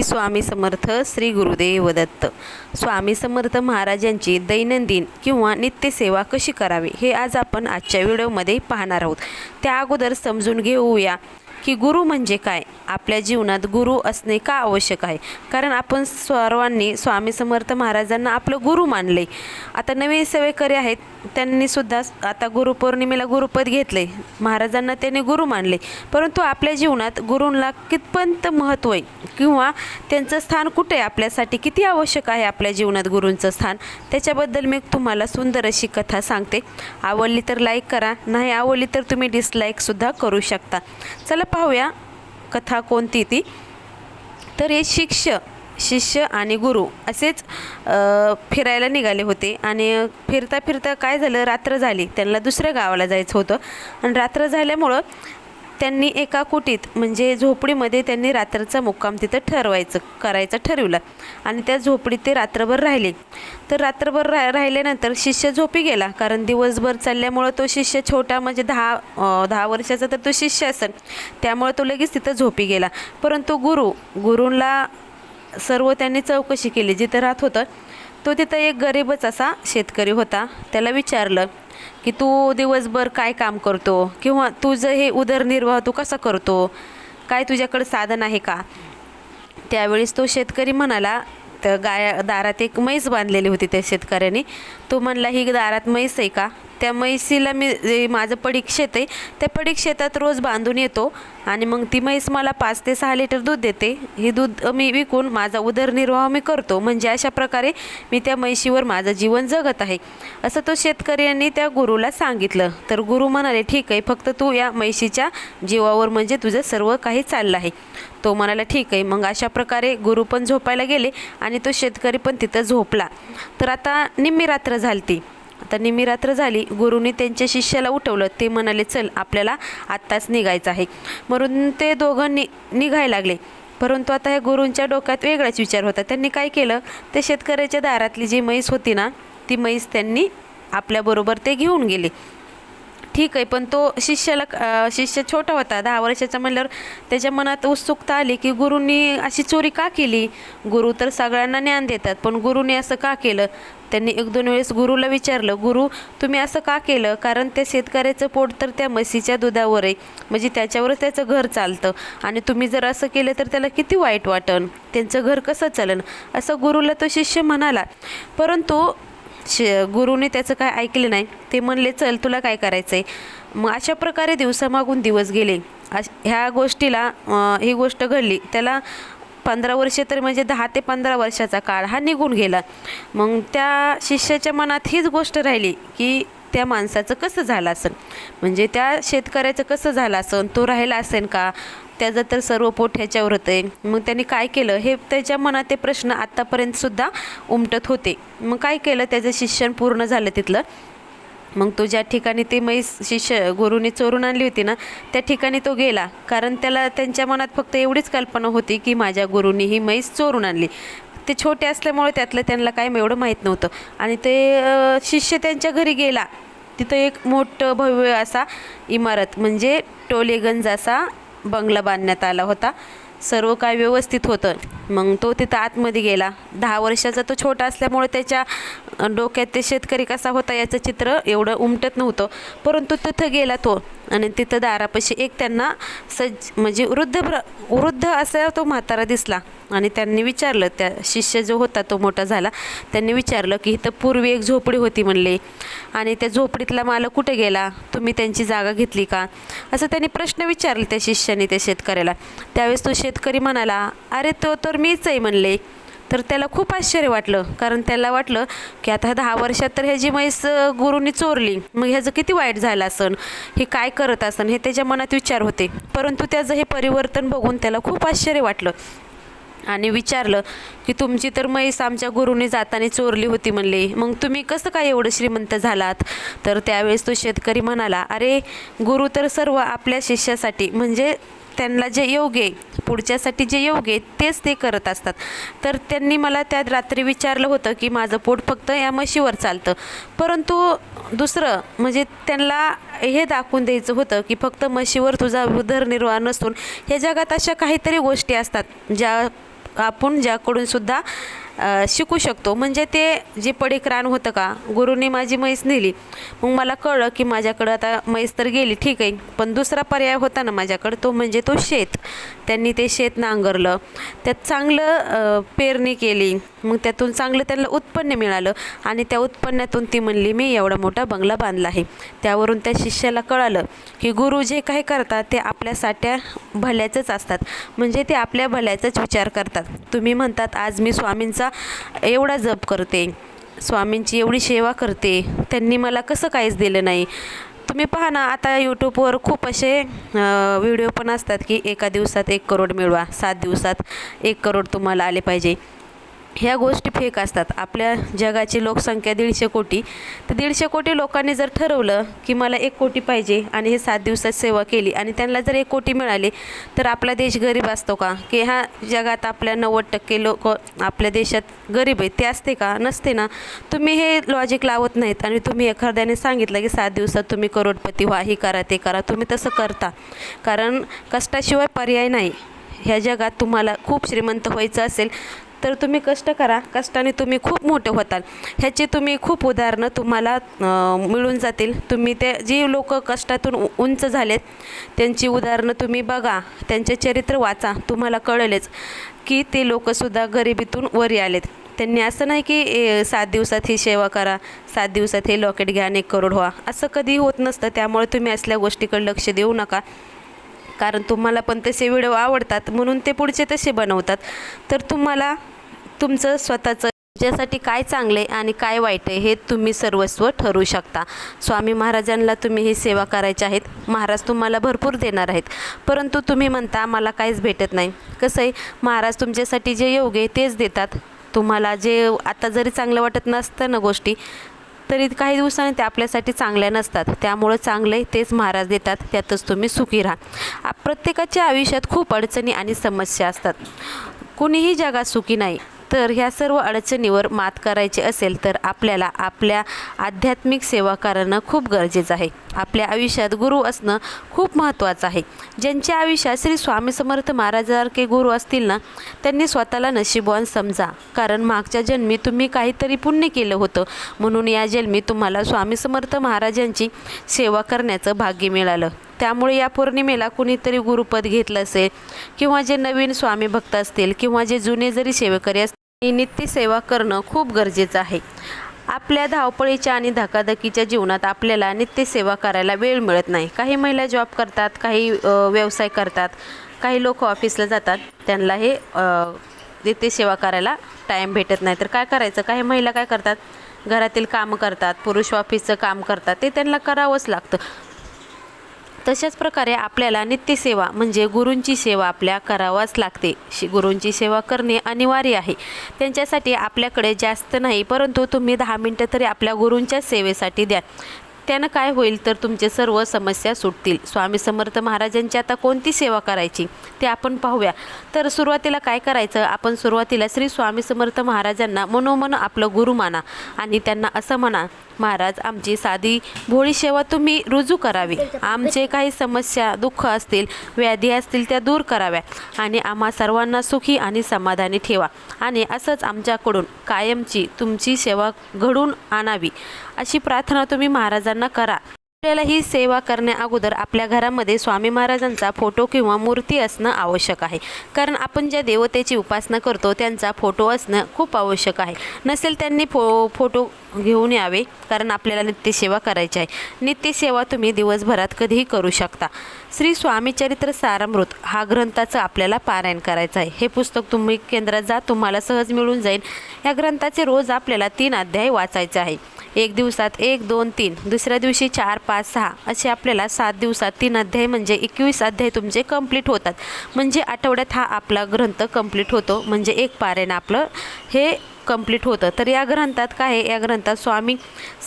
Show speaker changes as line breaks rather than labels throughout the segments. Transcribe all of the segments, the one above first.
श्री स्वामी समर्थ श्री गुरुदेव दत्त. स्वामी समर्थ महाराजांची दैनंदिन किंवा नित्यसेवा कशी करावी हे आज आपण आजच्या व्हिडिओमध्ये पाहणार आहोत. त्या अगोदर समजून घेऊया. की गुरु म्हणजे काय? आपल्या जीवनात गुरु असणे का आवश्यक आहे? कारण आपण सर्वांनी स्वामी समर्थ महाराजांना आपलं गुरु मानले. आता नवीन सेवेकरी आहेत त्यांनी सुद्धा आता गुरुपौर्णिमेला गुरुपद घेतले. महाराजांना त्याने गुरु मानले. परंतु आपल्या जीवनात गुरूंना कितपंत महत्त्व आहे? किंवा त्यांचं स्थान कुठे आहे आपल्यासाठी? किती आवश्यक आहे आपल्या जीवनात गुरूंचं स्थान? त्याच्याबद्दल मी तुम्हाला सुंदर अशी कथा सांगते. आवडली तर लाईक करा नाही आवडली तर तुम्ही डिसलाईकसुद्धा करू शकता. चला पाहूया कथा कोणती ती. तर हे शिष्य शिष्य आणि गुरु असेच फिरायला निघाले होते. आणि फिरता फिरता काय झालं? रात्र झाली. त्यांना दुसऱ्या गावाला जायचं होतं. आणि रात्र झाल्यामुळं त्यांनी एका कुटीत म्हणजे झोपडीमध्ये त्यांनी रात्रचा मुक्काम तिथं ठरवायचं करायचं ठरवलं. आणि त्या झोपडीत ते रात्रभर राहिले. तर रात्रभर रा राहिल्यानंतर शिष्य झोपी गेला कारण दिवसभर चालल्यामुळं तो शिष्य छोटा म्हणजे दहा दहा वर्षाचा तर तो शिष्य असेल. त्यामुळे तो लगेच तिथं झोपी गेला. परंतु गुरु गुरूंला सर्व त्यांनी चौकशी केली. जिथं राहत होतं तो तिथं एक गरीबच असा शेतकरी होता. त्याला विचारलं की तू दिवसभर काय काम करतो? किंवा तुझं हे उदरनिर्वाह तू कसा करतो? काय तुझ्याकडं साधन आहे का? त्यावेळेस तो शेतकरी म्हणाला तर गाया दारात एक म्हैस बांधलेली होती त्या शेतकऱ्याने. तो म्हणला ही दारात म्हैस आहे का? त्या म्हैसीला मी माझं पडीक आहे त्या पडीक शेतात रोज बांधून येतो आणि मग ती म्हैस मला पाच ते सहा लिटर दूध देते. हे दूध मी विकून माझा उदरनिर्वाह मी करतो. म्हणजे अशा प्रकारे मी त्या म्हैशीवर माझं जीवन जगत आहे. असं तो शेतकऱ्यांनी त्या गुरुला सांगितलं. तर गुरु म्हणाले ठीक आहे फक्त तू या म्हैशीच्या जीवावर म्हणजे तुझं सर्व काही चाललं आहे. तो म्हणाला ठीक आहे. मग अशा प्रकारे गुरु पण झोपायला गेले आणि तो शेतकरी पण तिथं झोपला. तर आता निम्मी रात्र झालती. आता निमी रात्र झाली. गुरुनी त्यांच्या शिष्याला उठवलं. ते म्हणाले चल आपल्याला आत्ताच निघायचं आहे. म्हणून ते दोघं नि निघायला लागले. परंतु आता ह्या गुरूंच्या डोक्यात वेगळाच विचार होता. त्यांनी काय केलं? ते शेतकऱ्याच्या दारातली जी म्हैस होती ना ती म्हैस त्यांनी आपल्याबरोबर ते घेऊन गेले. ठीक आहे पण तो शिष्याला शिष्य छोटा होता दहा वर्षाचा म्हणल्यावर त्याच्या मनात उत्सुकता आली की गुरुंनी अशी चोरी का केली? गुरु तर सगळ्यांना ज्ञान देतात पण गुरुने असं का केलं? त्यांनी एक दोन वेळेस गुरुला विचारलं गुरु तुम्ही असं का केलं? कारण त्या शेतकऱ्याचं पोट तर त्या म्हशीच्या दुधावर आहे म्हणजे त्याच्यावरच त्याचं घर चालतं आणि तुम्ही जर असं केलं तर त्याला किती वाईट वाटन? त्यांचं घर कसं चालन? असं गुरुला तो शिष्य म्हणाला. परंतु श गुरुने त्याचं काय ऐकलं नाही ते म्हणले चल तुला काय करायचं आहे मग अशा प्रकारे दिवसामागून दिवस गेले. अश ह्या गोष्टीला ही गोष्ट घडली. त्याला पंधरा वर्षे तर म्हणजे दहा ते पंधरा वर्षाचा काळ हा निघून गेला. मग त्या शिष्याच्या मनात हीच गोष्ट राहिली की त्या माणसाचं कसं झालं असेल? म्हणजे त्या शेतकऱ्याचं कसं झालं असेल? तो राहिला असेल का? त्याचं तर सर्व पोट ह्याच्यावर होतं आहे मग त्यांनी काय केलं? हे त्याच्या मनात ते प्रश्न आत्तापर्यंतसुद्धा उमटत होते. मग काय केलं? त्याचं शिक्षण पूर्ण झालं तिथलं. मग तो ज्या ठिकाणी ते म्हैस शिष्य गुरुने चोरून आणली होती ना त्या ठिकाणी तो गेला. कारण त्याला त्यांच्या मनात फक्त एवढीच कल्पना होती की माझ्या गुरुनी ही म्हैस चोरून आणली. ते छोटे असल्यामुळे त्यातलं त्यांना काय एवढं माहीत नव्हतं. आणि ते शिष्य त्यांच्या घरी गेला. तिथं एक मोठं भव्य असा इमारत म्हणजे टोलेगंज असा बंगला बांधण्यात आला होता. सर्व काय व्यवस्थित होतं. मग तो तिथं आतमध्ये गेला. दहा वर्षाचा तो छोटा असल्यामुळे त्याच्या डोक्यात ते शेतकरी कसा होता याचं चित्र एवढं उमटत नव्हतं. परंतु तिथं गेला तो. आणि तिथं दारापाशी एक त्यांना सज्ज म्हणजे वृद्ध प्र वृद्ध असा तो म्हातारा दिसला. आणि त्यांनी विचारलं त्या शिष्य जो होता तो मोठा झाला त्यांनी विचारलं की इथं पूर्वी एक झोपडी होती म्हणले. आणि त्या झोपडीतला मालक कुठे गेला? तुम्ही त्यांची जागा घेतली का? असं त्यांनी प्रश्न विचारले त्या शिष्याने त्या शेतकऱ्याला. त्यावेळेस तो शेतकरी म्हणाला अरे तो तर मीच आहे म्हणले. तर त्याला खूप आश्चर्य वाटलं. कारण त्याला वाटलं की आता दहा वर्षात तर ह्याची म्हैस गुरुनी चोरली. मग ह्याचं किती वाईट झालं असन? हे काय करत असन? हे त्याच्या मनात विचार होते. परंतु त्याचं हे परिवर्तन बघून त्याला खूप आश्चर्य वाटलं. आणि विचारलं की तुमची तर म्हैस आमच्या गुरुने जाताना चोरली होती म्हणले. मग तुम्ही कसं काय एवढं श्रीमंत झालात? तर त्यावेळेस तो शेतकरी म्हणाला अरे गुरु तर सर्व आपल्या शिष्यासाठी म्हणजे त्यांना जे योग्य आहे पुढच्यासाठी जे योग्य आहे तेच ते करत असतात. तर त्यांनी मला त्या रात्री विचारलं होतं की माझं पोट फक्त या म्हशीवर चालतं. परंतु दुसरं म्हणजे त्यांना हे दाखवून द्यायचं होतं की फक्त म्हशीवर तुझा उदरनिर्वाह नसून या जगात अशा काहीतरी गोष्टी असतात ज्या आपण ज्याकडून सुद्धा शिकू शकतो. म्हणजे ते जे पडीक होतं का गुरुने माझी म्हैस नेली. मग मला कळलं की माझ्याकडं आता म्हैस तर गेली ठीक आहे. पण दुसरा पर्याय होता ना माझ्याकडं तो म्हणजे तो शेत. त्यांनी ते शेत नांगरलं. त्यात चांगलं पेरणी केली. मग त्यातून चांगलं त्यांना उत्पन्न मिळालं. आणि त्या उत्पन्नातून ती म्हणली मी एवढा मोठा बंगला बांधला आहे. त्यावरून त्या शिष्याला कळालं की गुरु जे काही करतात ते आपल्यासाठी भल्याचंच असतात. म्हणजे ते आपल्या भल्याचाच विचार करतात. तुम्ही म्हणतात आज मी स्वामींचा एवढा जप करते स्वामींची एवढी सेवा करते त्यांनी मला कसं काहीच दिलं नाही. तुम्ही पहा ना आता यूट्यूबवर खूप असे व्हिडिओ पण असतात की एका दिवसात एक करोड मिळवा सात दिवसात एक करोड तुम्हाला आले पाहिजे. ह्या गोष्टी फेक असतात. आपल्या जगाची लोकसंख्या दीडशे कोटी. तर दीडशे कोटी लोकांनी जर ठरवलं की मला एक कोटी पाहिजे आणि हे सात दिवसात सेवा केली आणि त्यांना जर एक कोटी मिळाली तर आपला देश गरीब असतो का? की ह्या जगात आपल्या नव्वद टक्के लोक आपल्या देशात गरीब आहेत ते असते का? नसते ना. तुम्ही हे लॉजिक लावत नाहीत आणि तुम्ही एखाद्याने सांगितलं की सात दिवसात तुम्ही करोडपती व्हा हे करा ते करा. तुम्ही तसं करता. कारण कष्टाशिवाय पर्याय नाही. ह्या जगात तुम्हाला खूप श्रीमंत व्हायचं असेल तर तुम्ही कष्ट करा. कष्टाने तुम्ही खूप मोठे होताल. ह्याची तुम्ही खूप उदाहरणं तुम्हाला मिळून जातील. तुम्ही ते जी लोक कष्टातून उंच झालेत त्यांची उदाहरणं तुम्ही बघा. त्यांचे चरित्र वाचा. तुम्हाला कळेलच की ते लोकसुद्धा गरिबीतून वरी आलेत. त्यांनी असं नाही की ए, सात दिवसात ही सेवा करा सात दिवसात हे लॉकेट घ्या आणि करोड व्हा. असं कधी होत नसतं. त्यामुळे तुम्ही असल्या गोष्टीकडे लक्ष देऊ नका. कारण तुम्हाला पण तसे व्हिडिओ आवडतात म्हणून ते पुढचे तसे बनवतात. तर तुम्हाला तुमचं स्वतःचं ज्यासाठी काय चांगले आणि काय वाईट आहे हे तुम्ही सर्वस्व ठरवू शकता. स्वामी महाराजांना तुम्ही ही सेवा करायची आहेत. महाराज तुम्हाला भरपूर देणार आहेत. परंतु तुम्ही म्हणता मला काहीच भेटत नाही. कसं आहे? महाराज तुमच्यासाठी जे योग्य आहे तेच देतात. तुम्हाला जे आता जरी चांगलं वाटत नसतं ना गोष्टी तरी काही दिवसांनी ते आपल्यासाठी चांगल्या नसतात. त्यामुळं चांगले तेच महाराज देतात. त्यातच तुम्ही सुखी राहा. प्रत्येकाच्या आयुष्यात खूप अडचणी आणि समस्या असतात. कुणीही जगात सुखी नाही. तर ह्या सर्व अडचणीवर मात करायची असेल तर आपल्याला आपल्या आध्यात्मिक सेवा करणं खूप गरजेचं आहे. आपल्या आयुष्यात गुरु असणं खूप महत्त्वाचं आहे. ज्यांच्या आयुष्यात श्री स्वामी समर्थ महाराजासारखे गुरु असतील ना त्यांनी स्वतःला नशीबवान समजा. कारण मागच्या जन्मी तुम्ही काहीतरी पुण्य केलं होतं. म्हणून या जन्मी तुम्हाला स्वामी समर्थ महाराजांची सेवा करण्याचं भाग्य मिळालं. त्यामुळे या पौर्णिमेला कुणीतरी गुरुपद घेतलं असेल किंवा जे नवीन स्वामी भक्त असतील किंवा जे जुने जरी सेवेकरी असतील नित्यसेवा करणं खूप गरजेचं आहे. आपल्या धावपळीच्या आणि धकाधकीच्या जीवनात आपल्याला नित्यसेवा करायला वेळ मिळत नाही. काही महिला जॉब करतात काही व्यवसाय करतात काही लोक ऑफिसला जातात. त्यांना हे नित्यसेवा करायला टाईम भेटत नाही. तर काय करायचं? काही महिला काय करतात? घरातील कामं करतात पुरुष ऑफिसचं काम करतात. ते त्यांना करावंच लागतं. तशाच प्रकारे आपल्याला नित्यसेवा म्हणजे गुरूंची सेवा आपल्या करावाच लागते. शि गुरूंची सेवा करणे अनिवार्य आहे. त्यांच्यासाठी आपल्याकडे जास्त नाही परंतु तुम्ही दहा मिनटं तरी आपल्या गुरूंच्या सेवेसाठी द्या. त्यानं काय होईल तर तुमचे सर्व समस्या सुटतील. स्वामी समर्थ महाराजांची आता कोणती सेवा करायची? ते आपण पाहूया. तर सुरुवातीला काय करायचं? आपण सुरुवातीला श्री स्वामी समर्थ महाराजांना मनोमन आपलं गुरु माना आणि त्यांना असं म्हणा महाराज आमची साधी भोळी सेवा तुम्ही रुजू करावी. आमचे काही समस्या दुःख असतील व्याधी असतील त्या दूर कराव्या आणि आम्हा सर्वांना सुखी आणि समाधानी ठेवा आणि असंच आमच्याकडून कायमची तुमची सेवा घडून आणावी. अशी प्रार्थना तुम्ही महाराजांना करा. आपल्याला ही सेवा करण्या अगोदर आपल्या घरामध्ये स्वामी महाराजांचा फोटो किंवा मूर्ती असणं आवश्यक आहे. कारण आपण ज्या देवतेची उपासना करतो त्यांचा फोटो असणं खूप आवश्यक आहे. नसेल त्यांनी फो फोटो घेऊन यावे कारण आपल्याला नित्यसेवा करायची आहे. नित्यसेवा तुम्ही दिवसभरात कधीही करू शकता. श्री स्वामी चरित्र सारामृत हा ग्रंथाचं आपल्याला पारायण करायचं आहे. हे पुस्तक तुम्ही केंद्रात जा तुम्हाला सहज मिळून जाईल. या ग्रंथाचे रोज आपल्याला तीन अध्याय वाचायचे आहे. एक दिवसात एक दोन तीन दुसऱ्या दिवशी चार पाच सहा असे आपल्याला सात दिवसात तीन अध्याय म्हणजे एकवीस अध्याय तुमचे कंप्लीट होतात. म्हणजे आठवड्यात हा आपला ग्रंथ कंप्लीट होतो. म्हणजे एक पारायण आपलं हे कंप्लीट होतं. तर या ग्रंथात काय आहे? या ग्रंथात स्वामी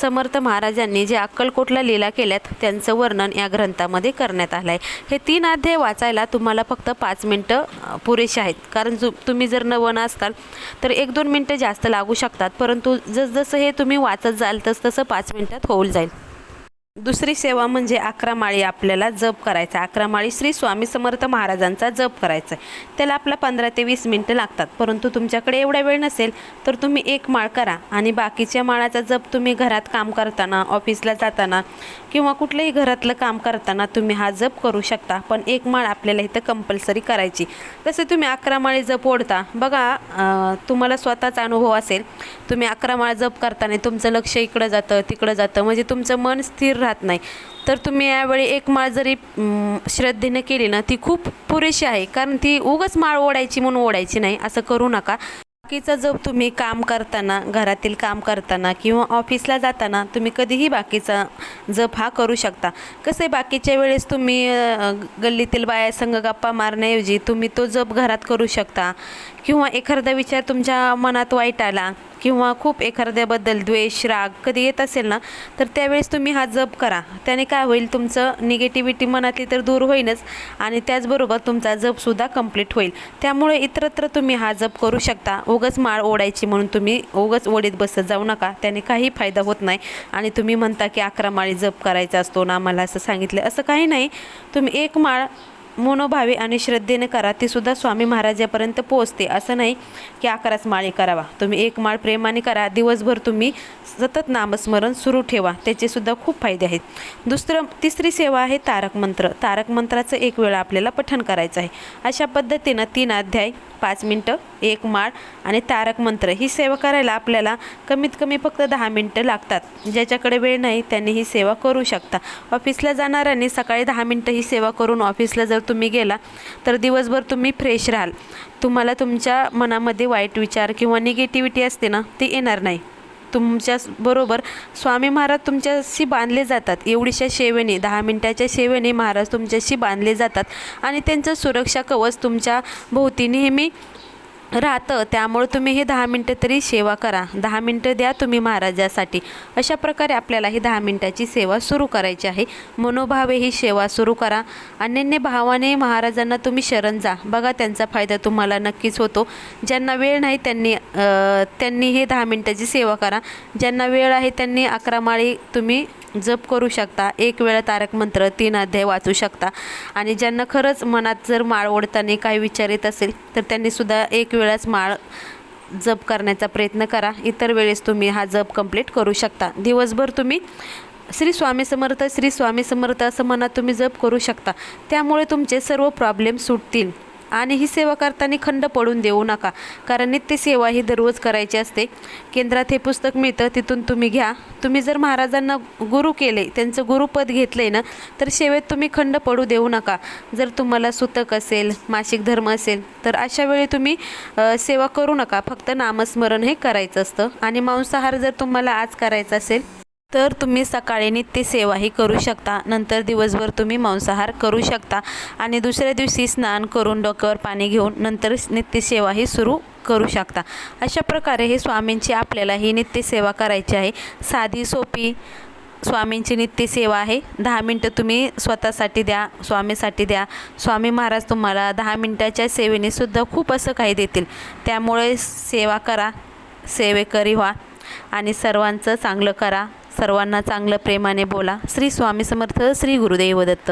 समर्थ महाराजांनी जे अक्कलकोटला लीला केल्यात त्यांचं वर्णन या ग्रंथामध्ये करण्यात आलं आहे हे तीन अध्याय वाचायला तुम्हाला फक्त पाच मिनटं पुरेसे आहेत. कारण जु तुम्ही जर नवन असताल तर एक दोन मिनटं जास्त लागू शकतात. परंतु जसजसं हे तुम्ही वाचत जाल तसतसं पाच मिनटात होऊन जाईल. दुसरी सेवा म्हणजे अकरा माळी आपल्याला जप करायचा. अकरा माळी श्री स्वामी समर्थ महाराजांचा जप करायचा. आहे त्याला आपला पंधरा ते वीस मिनटं लागतात. परंतु तुमच्याकडे एवढा वेळ नसेल तर तुम्ही एक माळ करा. आणि बाकीच्या माळाचा जप तुम्ही घरात काम करताना ऑफिसला जाताना किंवा कुठलंही घरातलं काम करताना तुम्ही हा जप करू शकता. पण एक माळ आपल्याला इथं कंपल्सरी करायची. जसं तुम्ही अकरा माळी जप ओढता बघा तुम्हाला स्वतःचा अनुभव असेल. तुम्ही अकरा माळ जप करताना तुमचं लक्ष इकडं जातं तिकडं जातं. म्हणजे तुमचं मन स्थिर राहत नाही. तर तुम्ही यावेळी एक माळ जरी श्रद्धेनं केली ना ती खूप पुरेशी आहे. कारण ती उगच माळ ओढायची म्हणून ओढायची नाही. असं करू नका. बाकीचा जप तुम्ही काम करताना घरातील काम करताना किंवा ऑफिसला जाताना तुम्ही कधीही बाकीचा जप हा करू शकता. कसं आहे बाकीच्या वेळेस तुम्ही गल्लीतील बायासंग गप्पा मारण्याऐवजी तुम्ही तो जप घरात करू शकता. किंवा एखादा विचार तुमच्या मनात वाईट आला किंवा खूप एखाद्याबद्दल द्वेष राग कधी येत असेल ना तर त्यावेळेस तुम्ही हा जप करा. त्याने काय होईल तुमचं निगेटिव्हिटी मनातली तर दूर होईलच आणि त्याचबरोबर तुमचा जपसुद्धा कंप्लीट होईल. त्यामुळे इतरत्र तुम्ही हा जप करू शकता. उगच माळ ओढायची म्हणून तुम्ही उगच ओढीत बसत जाऊ नका. त्याने काही फायदा होत नाही आणि तुम्ही म्हणता की अकरा माळी जप करायचा असतो ना मला असं सांगितलं. असं काही नाही. तुम्ही एक माळ मनोभावे आणि श्रद्धेने करा ती सुद्धा स्वामी महाराजापर्यंत पोहोचते. असं नाही की अकराच माळी करावा. तुम्ही एक माळ प्रेमाने करा. दिवसभर तुम्ही सतत नामस्मरण सुरू ठेवा. त्याचे सुद्धा खूप फायदे आहेत. दुसरं तिसरी सेवा आहे तारक मंत्र. तारक मंत्राचं एक वेळा आपल्याला पठण करायचं आहे. अशा पद्धतीनं तीन अध्याय पाच मिनटं एक माळ आणि तारक मंत्र ही सेवा करायला आपल्याला कमीत कमी फक्त दहा मिनटं लागतात. ज्याच्याकडे वेळ नाही त्यांनी ही सेवा करू शकता. ऑफिसला जाणाऱ्यांनी सकाळी दहा मिनटं ही सेवा करून ऑफिसला जर तुम्ही गेला तर दिवसभर तुम्ही फ्रेश राहाल. तुम्हाला तुमच्या मनामध्ये वाईट विचार किंवा निगेटिव्हिटी असते ना ती येणार नाही. तुमच्याबरोबर स्वामी महाराज तुमच्याशी बांधले जातात. एवढीशा सेवेने दहा मिनटाच्या सेवेने महाराज तुमच्याशी बांधले जातात. आणि त्यांचं सुरक्षा कवच तुमच्या भोवती नेहमी राहतं त्यामुळे तुम्ही हे दहा मिनटं तरी सेवा करा. दहा मिनटं द्या तुम्ही महाराजासाठी. अशा प्रकारे आपल्याला ही दहा मिनटाची सेवा सुरू करायची आहे. मनोभावे ही सेवा सुरू करा. अनन्य भावाने महाराजांना तुम्ही शरण जा. बघा त्यांचा फायदा तुम्हाला नक्कीच होतो. ज्यांना वेळ नाही त्यांनी त्यांनी हे दहा मिनटाची सेवा करा. ज्यांना वेळ आहे त्यांनी अकरा माळी तुम्ही जप करू शकता. एक वेळा तारक मंत्र तीन अध्याय वाचू शकता. आणि ज्यांना खरंच मनात जर माळ ओढताना काही विचार येत असेल तर त्यांनी सुद्धा एक वेळाच माळ जप करण्याचा प्रयत्न करा. इतर वेळेस तुम्ही हा जप कंप्लीट करू शकता. दिवसभर तुम्ही श्री स्वामी समर्थ श्री स्वामी समर्थ असं मनात तुम्ही जप करू शकता. त्यामुळे तुमचे सर्व प्रॉब्लेम सुटतील. आणि ही सेवा करताना खंड पडून देऊ नका. कारण नित्य सेवा ही दररोज करायची असते. केंद्रात हे पुस्तक मिळतं तिथून तुम्ही घ्या. तुम्ही जर महाराजांना गुरु केले त्यांचं गुरुपद घेतलंय ना तर सेवेत तुम्ही खंड पडू देऊ नका. जर तुम्हाला सुतक असेल मासिक धर्म असेल तर अशा वेळी तुम्ही सेवा करू नका. फक्त नामस्मरण हे करायचं असतं. आणि मांसाहार जर तुम्हाला आज करायचा असेल तर तुम्ही सकाळी नित्य सेवाही करू शकता. नंतर दिवसभर तुम्ही मांसाहार करू शकता. आणि दुसऱ्या दिवशी स्नान करून डोक्यावर पाणी घेऊन नंतर नित्य सेवाही सुरू करू शकता. अशा प्रकारे हे स्वामींची आपल्याला ही नित्य सेवा करायची आहे. साधी सोपी स्वामींची नित्य सेवा आहे. दहा मिनटं तुम्ही स्वतःसाठी द्या स्वामीसाठी द्या. स्वामी महाराज तुम्हाला दहा मिनटाच्या सेवेने सुद्धा खूप असं काही देतील. त्यामुळे सेवा करा सेवेकरी व्हा आणि सर्वांचं चांगलं करा. सर्वांना चांगलं प्रेमाने बोला. श्री स्वामी समर्थ श्री गुरुदेव दत्त.